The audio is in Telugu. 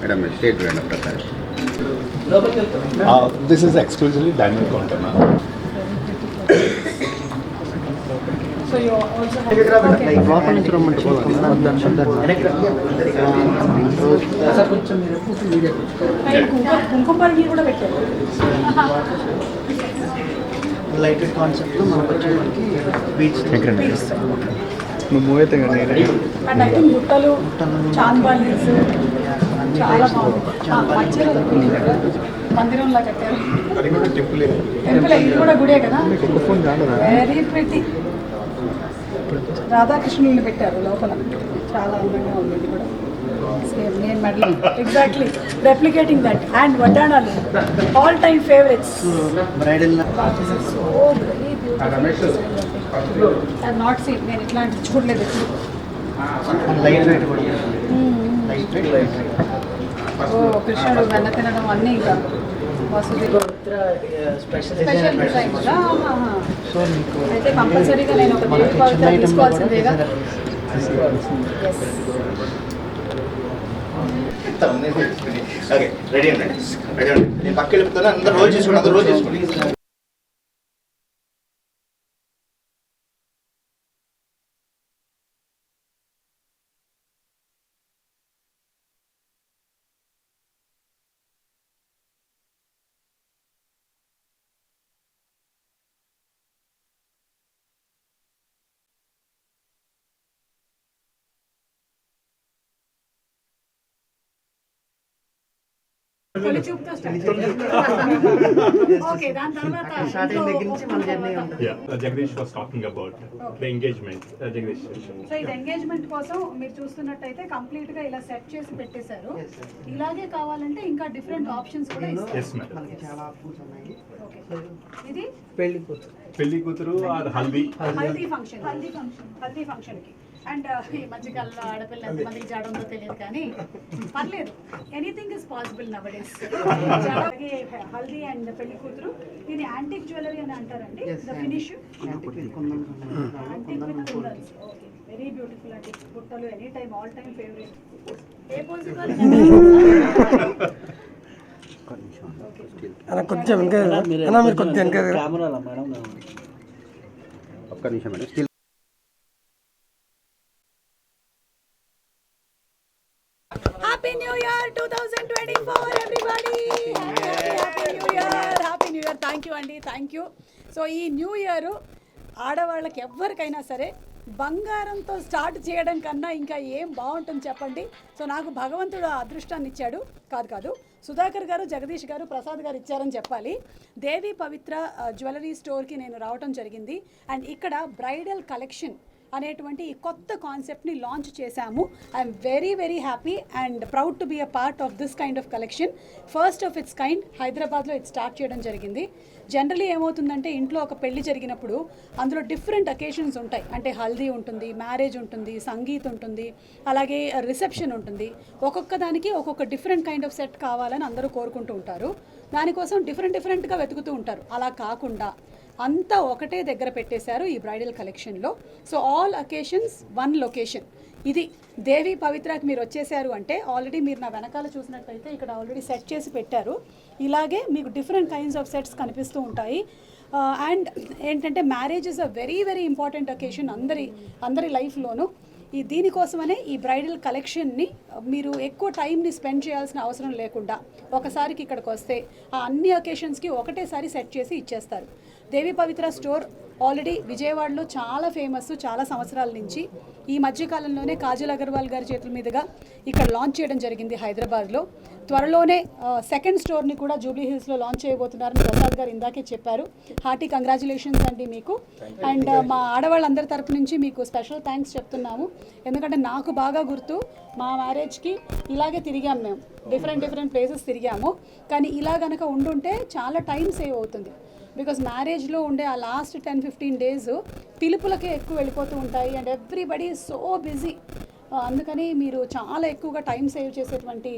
మేడం స్టేట్ మేడం ప్రకాష్ పైన కుంకుమ కుంకుమ పరంగి కూడా పెట్టారు. లైట్ కాన్సెప్ట్ మనకు వచ్చేటికి బీచ్ నువ్వు మూవ్ అయితే చాలా బాగుంది. మందిరంలా కట్టారు. టెంపుల్ ఇది కూడా గుడే కదా. వెరీ ప్రిటీ రాధాకృష్ణుల్ని పెట్టారు లోపల. చాలా అందంగా ఉంది ఇది కూడా. సేమ్ నేను medal. Exactly replicating that and వడ్డాణాలు. All time favourites bridal so very beautiful I not seen నేను చూడలేదు కృష్ణుడు వెన్న తినడం అన్నీ ఇంకా అయితే కంపల్సరీగా నేను ఒక దేవి పవిత్ర తీసుకోవాల్సిందేగా? ఓకే రెడీ అండి రెడీ అండి నేను పక్క వెళ్ళిపోతాను అందరూ రోజు చేసుకోండి అందరూ రోజు చేసుకోండి తొలి చూపుతో ఓకే దాని తర్వాత was talking about the engagement. Uh, Jagdish. So ఇది ఎంగేజ్మెంట్ కోసం మీరు చూస్తున్నట్టయితే కంప్లీట్గా ఇలా సెట్ చేసి పెట్టేశారు. ఇలాగే కావాలంటే ఇంకా డిఫరెంట్ ఆప్షన్స్ కూడా ఇస్తారు. Yes, madam. మనకి చాలా ఆప్షన్స్ ఉన్నాయి. ఓకే ఇది? పెళ్ళి కూతురు. పెళ్ళి కూతురు or haldi? Haldi function. Haldi function. Haldi ఫంక్షన్కి అండ్ ఈ మధ్యకాలంలో ఆడపిల్ల ఎంత మందికి జాడ ఉందో తెలియదు కానీ పర్లేదు. Anything is possible nowadays haldi and పెళ్ళి కూతురు. దీని యాంటిక్ జ్యువెలరీ అని అంటారండి. The finish antique with kundans okay very beautiful అండి. బుట్టలు any time all time favourite a posing అన్న కొంచెం వెనక అన్న మీరు కొంచెం వెనక ఒక్క నిమిషం madam. Happy new year two thousand twenty four everybody happy new year happy new year thank you అండి థ్యాంక్ యూ సో ఈ న్యూ ఇయర్ ఆడవాళ్ళకి ఎవరికైనా సరే బంగారంతో స్టార్ట్ చేయడం కన్నా ఇంకా ఏం బాగుంటుంది చెప్పండి? సో నాకు భగవంతుడు అదృష్టాన్ని ఇచ్చాడు. కాదు కాదు. సుధాకర్ గారు జగదీష్ గారు ప్రసాద్ గారు ఇచ్చారని చెప్పాలి. దేవి పవిత్ర uh, జ్యువెలరీ స్టోర్కి నేను రావటం జరిగింది. అండ్ ఇక్కడ బ్రైడల్ కలెక్షన్ అనేటువంటి ఈ కొత్త కాన్సెప్ట్ని లాంచ్ చేశాము. I'm very very happy and proud to be a part of this kind of collection first of its kind హైదరాబాద్లో ఇది స్టార్ట్ చేయడం జరిగింది. జనరలీ ఏమవుతుందంటే ఇంట్లో ఒక పెళ్ళి జరిగినప్పుడు అందులో డిఫరెంట్ అకేషన్స్ ఉంటాయి. అంటే హల్దీ ఉంటుంది మ్యారేజ్ ఉంటుంది సంగీత్ ఉంటుంది అలాగే రిసెప్షన్ ఉంటుంది. ఒక్కొక్క దానికి ఒక్కొక్క డిఫరెంట్ కైండ్ ఆఫ్ సెట్ కావాలని అందరూ కోరుకుంటూ ఉంటారు. దానికోసం డిఫరెంట్ డిఫరెంట్గా వెతుకుతూ ఉంటారు. అలా కాకుండా అంతా ఒకటే దగ్గర పెట్టేశారు ఈ బ్రైడల్ కలెక్షన్లో. So all occasions one location. ఇది దేవి పవిత్రకి మీరు వచ్చేసారు అంటే ఆల్రెడీ మీరు నా వెనకాల చూసినట్లయితే ఇక్కడ ఆల్రెడీ సెట్ చేసి పెట్టారు. ఇలాగే మీకు డిఫరెంట్ కైండ్స్ ఆఫ్ సెట్స్ కనిపిస్తూ ఉంటాయి. Uh, అండ్ ఏంటంటే marriage is a very very important occasion అందరి అందరి లైఫ్లోనూ ఈ దీనికోసమనే ఈ బ్రైడల్ కలెక్షన్ని మీరు ఎక్కువ టైంని స్పెండ్ చేయాల్సిన అవసరం లేకుండా ఒకసారికి ఇక్కడికి వస్తే ఆ అన్ని అకేషన్స్కి ఒకటేసారి సెట్ చేసి ఇచ్చేస్తారు. దేవి పవిత్ర స్టోర్ ఆల్రెడీ విజయవాడలో చాలా ఫేమస్ చాలా సంవత్సరాల నుంచి. ఈ మధ్యకాలంలోనే కాజల్ అగర్వాల్ గారి చేతుల మీదుగా ఇక్కడ లాంచ్ చేయడం జరిగింది హైదరాబాద్లో. త్వరలోనే సెకండ్ స్టోర్ని కూడా జూబ్లీ హిల్స్లో లాంచ్ చేయబోతున్నారని ప్రసాద్ గారు ఇందాకే చెప్పారు. హార్టీ కంగ్రాచులేషన్స్ అండి మీకు. అండ్ మా ఆడవాళ్ళందరి తరపు నుంచి మీకు స్పెషల్ థ్యాంక్స్ చెప్తున్నాము. ఎందుకంటే నాకు బాగా గుర్తు మా మ్యారేజ్కి ఇలాగే తిరిగాం మేము. డిఫరెంట్ డిఫరెంట్ ప్లేసెస్ తిరిగాము. కానీ ఇలా గనక ఉండుంటే చాలా టైం సేవ్ అవుతుంది. బికాస్ మ్యారేజ్లో ఉండే ఆ లాస్ట్ టెన్ ఫిఫ్టీన్ డేస్ పిలుపులకే ఎక్కువ వెళ్ళిపోతూ ఉంటాయి. అండ్ ఎవ్రీబడి సో బిజీ అందుకని మీరు చాలా ఎక్కువగా టైం సేవ్ చేసేటువంటి